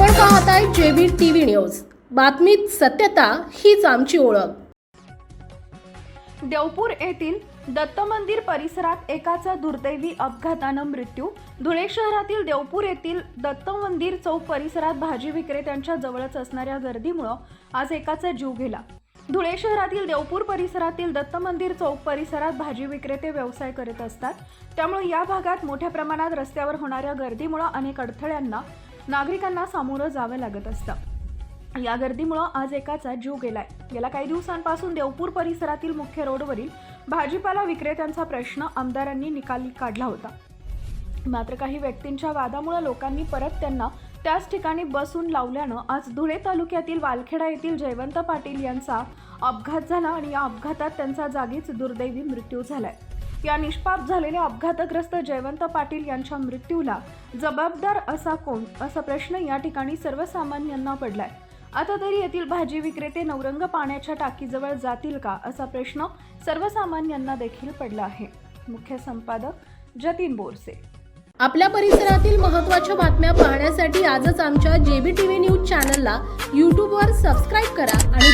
पाहताय JB TV news. बातमीत सत्यता हीच आमची ओळख. देवपूर येथील दत्त मंदिर परिसरात एकाचा दुर्दैवी अपघातानं मृत्यू. धुळे शहरातील देवपूर येथील दत्त मंदिर चौक परिसरात भाजी विक्रेत्यांच्या जवळच असणाऱ्या गर्दीमुळं आज एकाचा जीव गेला. धुळे शहरातील देवपूर परिसरातील दत्त मंदिर चौक परिसरात भाजी विक्रेते व्यवसाय करत असतात. त्यामुळे या भागात मोठ्या प्रमाणात रस्त्यावर होणाऱ्या गर्दीमुळं अनेक अडथळ्यांना नागरिकांना सामोरं जावं लागत असतं. या गर्दीमुळं आज एकाचा जीव गेलाय. गेल्या काही दिवसांपासून देवपूर परिसरातील मुख्य रोडवरील भाजीपाला विक्रेत्यांचा प्रश्न आमदारांनी निकाली काढला होता. मात्र काही व्यक्तींच्या वादामुळे लोकांनी परत त्यांना त्याच ठिकाणी बसून लावल्यानं आज धुळे तालुक्यातील वालखेडा येथील जयवंत पाटील यांचा अपघात झाला आणि या अपघातात त्यांचा जागीच दुर्दैवी मृत्यू झालाय. या निष्पाप झालेल्या अपघातग्रस्त जयवंत पाटील यांच्या मृत्यूला जबाबदार असा कोण? असा प्रश्न या ठिकाणी सर्वसामान्यांना पडलाय. आता तरी येथील भाजी विक्रेते नवरंग पाण्याच्या टाकीजवळ जातील का? असा प्रश्न सर्वसामान्यांना देखील पडला आहे. मुख्य संपादक जतीन बोरसे. आपल्या परिसरातील महत्त्वाच्या बातम्या पाहण्यासाठी आजच आमच्या जेबी टीव्ही न्यूज चॅनलला यूट्यूबवर सबस्क्राईब करा आणि